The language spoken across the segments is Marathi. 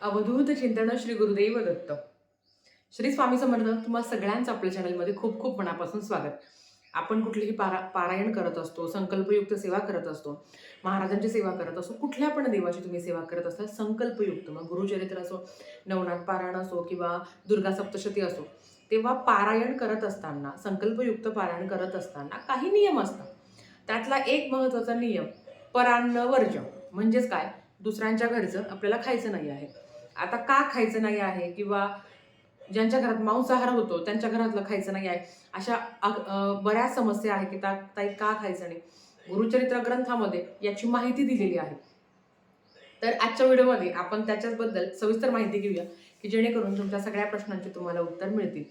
अवधूत चिंतन श्री गुरुदेव दत्त. श्री स्वामी समर्थ तुम्हाला सगळ्यांचं आपल्या चॅनलमध्ये खूप खूप मनापासून स्वागत. आपण कुठलीही पारा पारायण करत असतो संकल्पयुक्त सेवा करत असतो महाराजांची सेवा करत असतो कुठल्या पण देवाची तुम्ही सेवा करत असता संकल्पयुक्त मग गुरुचरित्र असो नवनाथ पारायण असो किंवा दुर्गा सप्तशती असो तेव्हा पारायण करत असताना संकल्पयुक्त पारायण करत असताना काही नियम असतात. त्यातला एक महत्त्वाचा नियम परान्न वर्ज म्हणजेच काय? दुसऱ्यांच्या घरचं आपल्याला खायचं नाही आहे. आता का खायचं नाही आहे? किंवा ज्यांच्या घरात मांसाहार होतो त्यांच्या घरातलं खायचं नाही आहे. अशा बऱ्याच समस्या आहे की ता ताई का खायचं नाही? गुरुचरित्र ग्रंथामध्ये याची माहिती दिलेली आहे. तर आजच्या व्हिडिओमध्ये आपण त्याच्याबद्दल सविस्तर माहिती घेऊया की जेणेकरून तुमच्या सगळ्या प्रश्नांची तुम्हाला उत्तर मिळतील.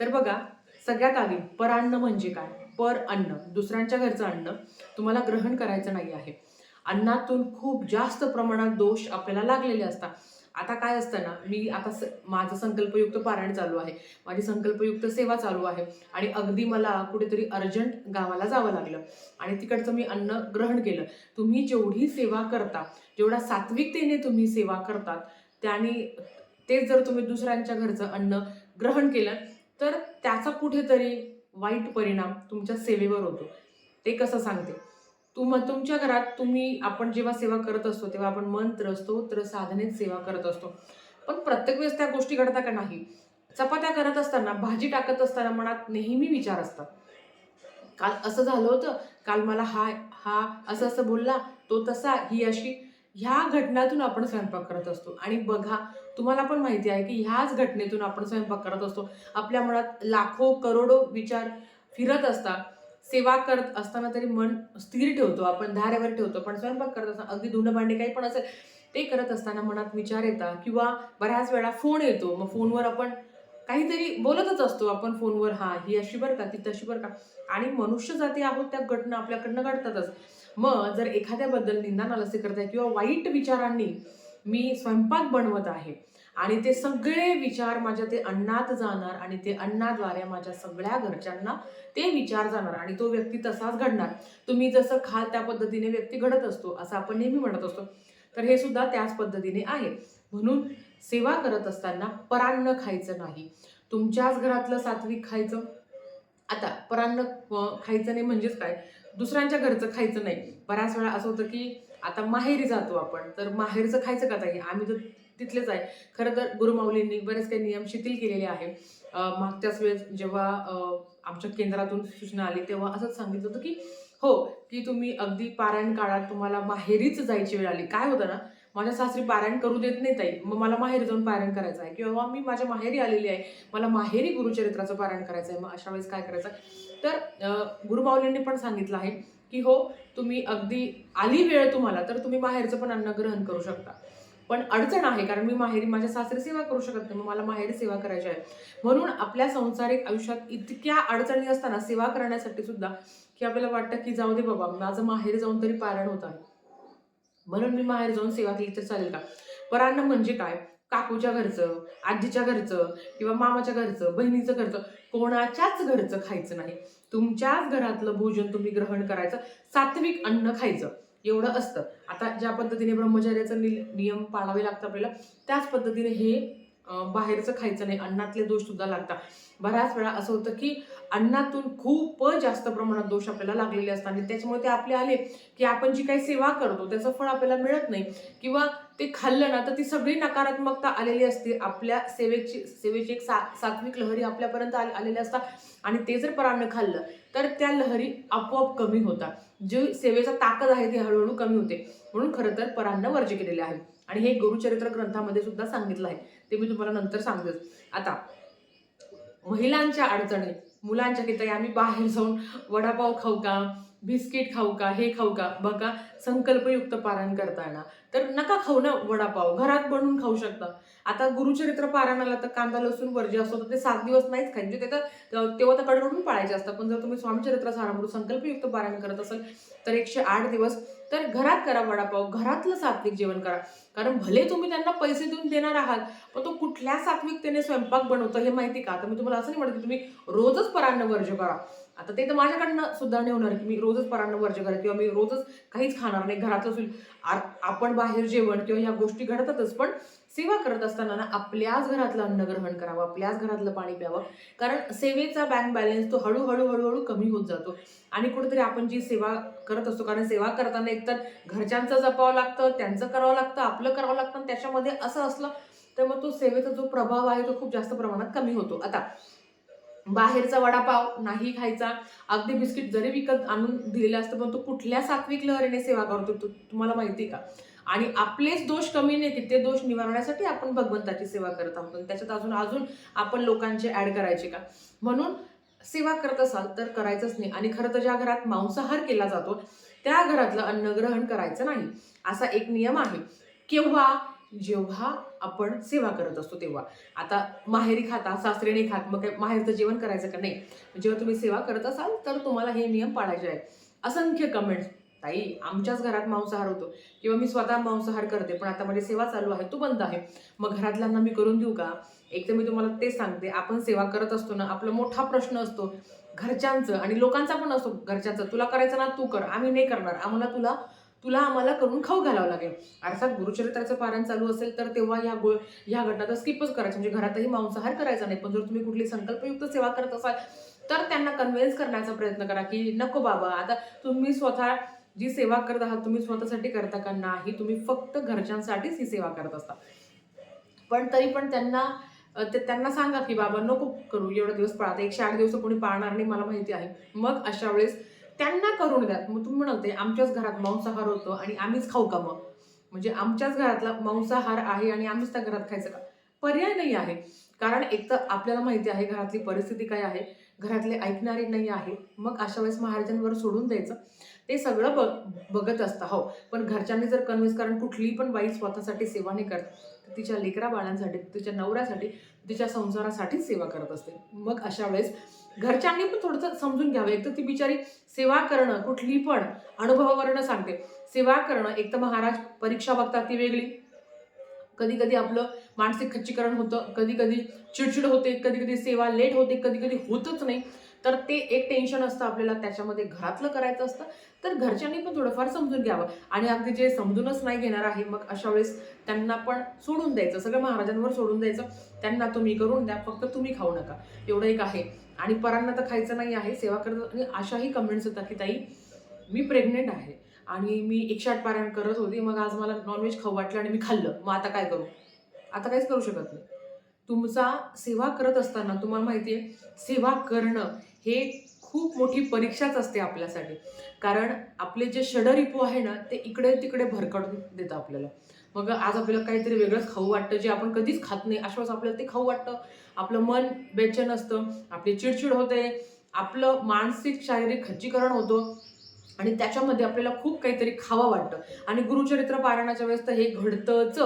तर बघा सगळ्यात आधी परान्न म्हणजे काय? पर अन्न दुसऱ्यांच्या घरचं अन्न तुम्हाला ग्रहण करायचं नाही आहे. अन्नातून खूप जास्त प्रमाणात दोष आपल्याला लागलेले असतात. आता काय असतं ना मी आता स माझं संकल्पयुक्त पारायण चालू आहे. माझी संकल्पयुक्त सेवा चालू आहे. आणि अगदी मला कुठेतरी अर्जंट गावाला जावं लागलं. आणि तिकडचं मी अन्न ग्रहण केलं. तुम्ही जेवढी सेवा करता जेवढा सात्विकतेने तुम्ही सेवा करतात त्याने तेच जर तुम्ही दुसऱ्यांच्या घरचं अन्न ग्रहण केलं तर त्याचा कुठेतरी वाईट परिणाम तुमच्या सेवेवर होतो. ते कसं सांगते? तुम तुमच्या घरात तुम्ही आपण जेव्हा सेवा करत असतो तेव्हा आपण मंत्र स्तोत्र साधनेत सेवा करत असतो. पण प्रत्येक वेळेस त्या गोष्टी घडता का नाही? चपात्या करत असताना भाजी टाकत असताना मनात नेहमी विचार असतात. काल असं झालं होतं काल मला हा हा असं असं बोलला तो तसा ही अशी. ह्या घटनातून आपण स्वयंपाक करत असतो. आणि बघा तुम्हाला पण माहिती आहे की ह्याच घटनेतून आपण स्वयंपाक करत असतो. आपल्या मनात लाखो करोडो विचार फिरत असतात. सेवा करत असताना तरी मन स्थिर ठेवतो आपण धारेवर ठेवतो. पण स्वयंपाक करत असताना अगदी धुणं भांडे काही पण असेल ते करत असताना मनात विचार येतात किंवा बऱ्याच वेळा फोन येतो. मग फोनवर आपण काहीतरी बोलतच असतो आपण फोनवर हा ही अशी बरं का ती तशी बरं का. आणि मनुष्य जाती आहोत त्या घटना आपल्याकडनं घडतातच. मग जर एखाद्याबद्दल निंदानालसी करताय किंवा वाईट विचारांनी मी स्वयंपाक बनवत आहे आणि ते सगळे विचार माझ्या ते अन्नात जाणार आणि ते अन्नाद्वारे माझ्या सगळ्या घरच्यांना ते विचार जाणार आणि तो व्यक्ती तसाच घडणार. तुम्ही जसं खाल त्या पद्धतीने व्यक्ती घडत असतो असं आपण नेहमी म्हणत असतो. तर हे सुद्धा त्याच पद्धतीने आहे. म्हणून सेवा करत असताना परान्न खायचं नाही. तुमच्याच घरातलं सात्विक खायचं. आता परान्न खायचं नाही म्हणजेच काय? दुसऱ्यांच्या घरचं खायचं नाही. बऱ्याच वेळा असं होतं की आता माहेरी जातो आपण. तर माहेरचं खायचं का ताई? आम्ही तर तिथलेच आहे. खरं तर गुरुमाऊलींनी बरेच काही नियम शिथिल केलेले आहे. मागच्याच वेळेस जेव्हा आमच्या केंद्रातून सूचना आली तेव्हा असंच सांगितलं होतं की हो की तुम्ही अगदी पारायण काळात तुम्हाला माहेरीच जायची वेळ आली. काय होतं ना माझ्या सासरी पारायण करू देत नाही ताई. मग मला माहेरी जाऊन पारायण करायचं आहे. किंवा मी माझ्या माहेरी आलेली आहे. मला माहेरी गुरुचरित्राचं पारायण करायचं आहे. मग अशा वेळेस काय करायचं? तर गुरुमाऊलींनी पण सांगितलं आहे की हो तुम्ही अगदी आली वेळ तुम्हाला तर तुम्ही बाहेरचं पण अन्न ग्रहण करू शकता. पण अडचण आहे कारण मी माहेरी माझ्या सासरी सेवा करू शकत नाही मग मला माहेरी सेवा करायची आहे. म्हणून आपल्या संसारिक आयुष्यात इतक्या अडचणी असताना सेवा करण्यासाठी सुद्धा की आपल्याला वाटतं की जाऊ दे बाबा माझं माहेर जाऊन तरी पारायण होत आहे. म्हणून मी माहेर जाऊन सेवा केली तर चालेल का? परान्न म्हणजे काय? काकूच्या घरचं आजीच्या घरचं किंवा मामाच्या घरचं बहिणीचं घरचं कोणाच्याच घरचं खायचं नाही. तुमच्याच घरातलं भोजन तुम्ही ग्रहण करायचं सात्विक अन्न खायचं. एवढं असतं. आता ज्या पद्धतीने ब्रह्मचर्याचं नि नियम पाळावे लागतं आपल्याला त्याच पद्धतीने हे बाहेरचं खायचं नाही अन्नातले दोष सुद्धा लागतात. बऱ्याच वेळा असं होतं की अन्नातून खूप जास्त प्रमाणात दोष आपल्याला लागलेले असतात आणि त्याच्यामुळे ते आपले आले की आपण जी काही सेवा करतो त्याचं फळ आपल्याला मिळत नाही किंवा ते खाल्लं ना तर ती सगळी नकारात्मकता आलेली असते. आपल्या सेवेची सेवेची एक सा सात्विक लहरी आपल्यापर्यंत आले आलेल्या असतात आणि ते जर परान्न खाल्लं तर त्या लहरी आपोआप कमी होतात. जी सेवेचा ताकद आहे ती हळूहळू कमी होते. म्हणून खरं तर परान्न वर्ज्य केलेले आहे. आणि हे गुरुचरित्र ग्रंथामध्ये सुद्धा सांगितलं आहे. ते मी तुम्हाला नंतर सांगतेच आता महिलांच्या अडचणी मुलांच्या किती आम्ही बाहेर जाऊन वडापाव खाऊ का? बिस्किट खाऊ का हे खाऊ का? बघा संकल्पयुक्त पारायण करताना. तर नका खाऊ ना वडापाव. घरात बनवून खाऊ शकता. आता गुरुचरित्र पारायणाला तर कांदा लसूण वर्ज्य असतो तर ते सात दिवस नाहीच खायचे. ते तर तेव्हा तर कडकडून पाळायचे असतात. पण जर तुम्ही स्वामीचरित्र सारामृत संकल्पयुक्त पारायण करत असाल तर एकशे आठ दिवस. तर घरात करा वडापाव. घरातलं सात्विक जेवण करा. कारण भले तुम्ही त्यांना पैसे देऊन देणार आहात पण तो कुठल्या सात्विकतेने स्वयंपाक बनवतो हे माहिती का? तर मी तुम्हाला असं नाही म्हणत की तुम्ही रोजच परान्न वर्ज करा. आता ते तर माझ्याकडनं सुद्धा नाही होणार की मी रोजच परांना वर्ज करा किंवा मी रोजच काहीच खाणार नाही घरातलं सुद्धा आपण बाहेर जेवण किंवा ह्या गोष्टी घडतातच पण सेवा करत असताना ना आपल्याच घरातलं अन्न ग्रहण करावं आपल्याच घरातलं पाणी प्यावं. कारण सेवेचा बँक बॅलन्स तो हळूहळू हळूहळू कमी होत जातो. आणि कुठेतरी आपण जी सेवा करत असतो कारण सेवा करताना एकतर घरच्यांचं जपावं लागतं त्यांचं करावं लागतं आपलं करावं लागतं आणि त्याच्यामध्ये असं असलं तर मग तो सेवेचा जो प्रभाव आहे तो खूप जास्त प्रमाणात कमी होतो. आता बाहेरचा वडापाव नाही खायचा. अगदी बिस्किट जरी विकत आणून दिलेलं असतं पण तो कुठल्या सात्विक लहरीने सेवा करतो तुम्हाला माहिती का? आणि आपलेच दोष कमी नाही की ते दोष निवारण्यासाठी आपण भगवंताची सेवा करत आहोत. त्याच्यात अजून अजून आपण लोकांचे ऍड करायचे का? म्हणून सेवा करत असाल तर करायचंच नाही. आणि खरं तर ज्या घरात मांसाहार केला जातो त्या घरातलं अन्न ग्रहण करायचं नाही. असा एक नियम आहे. केव्हा जेव्हा आपण सेवा करत असतो तेव्हा. आता माहेरी खाता सासरीने खात मग काय माहेरचं जेवण करायचं का? नाही. जेव्हा तुम्ही सेवा करत असाल तर तुम्हाला हे नियम पाळायचे आहेत. असंख्य कमेंट्स ताई आमच्याच घरात मांसाहार होतो. किंवा मी स्वतः मांसाहार करते पण आता माझी सेवा चालू आहे तो बंद आहे. मग घरातल्यांना मी करून देऊ का? एक तर मी तुम्हाला तेच सांगते आपण सेवा करत असतो ना आपला मोठा प्रश्न असतो. घरच्यांचं आणि लोकांचा पण असतो. घरच्यांचं तुला करायचं ना तू कर. आम्ही नाही करणार. आम्हाला तुला तुला आम्हाला करून खाऊ घालावं लागेल. अर्थात गुरुचरित्राचं पारायण चालू असेल तर तेव्हा ह्या गो ह्या घटना तर स्किपच करायचं. म्हणजे घरातही मांसाहार करायचा नाही. पण जर तुम्ही कुठली संकल्पयुक्त सेवा करत असाल तर त्यांना कन्व्हिन्स करण्याचा प्रयत्न करा की नको बाबा. आता तुम्ही स्वतः जी सेवा करत आहात तुम्ही स्वतःसाठी करता का नाही? तुम्ही फक्त घरच्यांसाठीच ही सेवा करत असता. पण तरी पण त्यांना ते त्यांना सांगा की बाबा नको करू. एवढे दिवस पाळता एकशे आठ दिवस कोणी पाळणार नाही मला माहिती आहे. मग अशा वेळेस त्यांना करून द्या. मग तुम्ही म्हणते आमच्याच घरात मांसाहार होतो आणि आम्हीच खाऊ का मग? म्हणजे आमच्याच घरातला मांसाहार आहे आणि आम्हीच त्या घरात खायचं का? पर्याय नाही आहे. कारण एक तर आपल्याला माहिती आहे घरातली परिस्थिती काय आहे घरातले ऐकणारे नाही आहे. मग अशा वेळेस महाराजांवर सोडून द्यायचं. ते सगळं बघ बघत असतं. हो पण घरच्यांनी जर कन्व्हिन्स कारण कुठली पण बाई स्वतःसाठी सेवा नाही करत तर तिच्या लेकरा बाळांसाठी तिच्या नवऱ्यासाठी तिच्या संसारासाठीच सेवा करत असते. मग अशा वेळेस घरच्यांनी पण थोडंसं समजून घ्यावं. एक तर ती बिचारी सेवा करणं कुठली पण अनुभवावरनं सांगते. सेवा करणं एक तर महाराज परीक्षा बघतात ती वेगळी. कधी कधी आपलं मानसिक खच्चीकरण होतं कधी कधी चिडचिड होते कधी कधी सेवा लेट होते कधी कधी होतच नाही. तर ते एक टेन्शन असतं आपल्याला त्याच्यामध्ये घरातलं करायचं असतं. तर घरच्यांनी पण थोडंफार समजून घ्यावं. आणि अगदी जे समजूनच नाही घेणार आहे मग अशा वेळेस त्यांना पण सोडून द्यायचं. सगळं महाराजांवर सोडून द्यायचं. त्यांना तुम्ही करून द्या फक्त तुम्ही खाऊ नका. एवढं एक आहे. आणि परांना तर खायचं नाही आहे सेवा करत आणि अशाही कमेंट्स होतात की ताई मी प्रेग्नेंट आहे. आणि मी एकशे आठ पारायण करत होती. मग आज मला नॉनव्हेज खाऊ वाटलं आणि मी खाल्लं. मग आता काय करू? आता काहीच करू शकत नाही. तुमचा सेवा करत असताना तुम्हाला माहिती आहे सेवा करणं हे खूप मोठी परीक्षाच असते आपल्यासाठी. कारण आपले जे षडरिपू आहे ना ते इकडे तिकडे भरकटून देतं आपल्याला. मग आज आपल्याला काहीतरी वेगळंच खाऊ वाटतं जे आपण कधीच खात नाही अशा आपल्याला ते खाऊ वाटतं. आपलं मन बेचैन असतं आपली चिडचिड होते आपलं मानसिक शारीरिक खच्चीकरण होतं आणि त्याच्यामध्ये आपल्याला खूप काहीतरी खावं वाटतं. आणि गुरुचरित्र पारायणाच्या वेळेस तर हे घडतंच.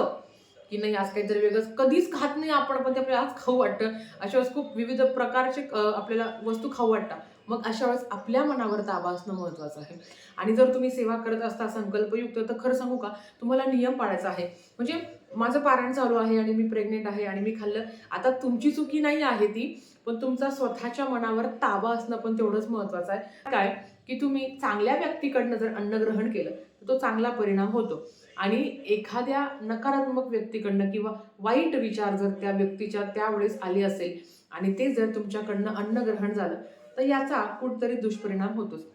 की नाही आज काहीतरी वेगळंच. कधीच खात नाही आपण पण ते आपल्याला आज खाऊ वाटतं. अशा वेळेस खूप विविध प्रकारचे आपल्याला वस्तू खाऊ वाटतात. मग अशा वेळेस आपल्या मनावर ताबा असणं महत्त्वाचं आहे. आणि जर तुम्ही सेवा करत असता संकल्पयुक्त तर खरं सांगू का? तुम्हाला नियम पाळायचा आहे. म्हणजे माझं पारायण चालू आहे आणि मी प्रेग्नेंट आहे आणि मी खाल्लं. आता तुमची चुकी नाही आहे ती. पण तुमचा स्वतःच्या मनावर ताबा असणं पण तेवढंच महत्त्वाचं आहे. काय? की तुम्ही चांगल्या व्यक्तीकडनं जर अन्न ग्रहण केलं तर तो चांगला परिणाम होतो. आणि एखाद्या नकारात्मक व्यक्तीकडनं किंवा वाईट विचार जर त्या व्यक्तीच्या त्यावेळेस आले असेल आणि ते जर तुमच्याकडनं अन्न ग्रहण झालं तर याचा कुठतरी दुष्परिणाम होतोच.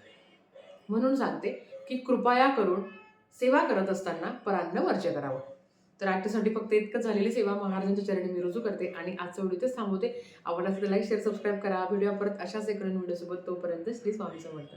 म्हणून सांगते की कृपया करून सेवा करत असताना परान्न वर्ज्य करावं. तर आजच्यासाठी फक्त इतकं झालेली सेवा महाराजांच्या चरणी मी रुजू करते आणि आजचं व्हिडिओ तेच थांबवते. आवडला असेल लाईक शेअर सबस्क्राईब करा. व्हिडिओ परत अशाच एक नवीन व्हिडिओसोबत. तोपर्यंत श्री स्वामी समर्थ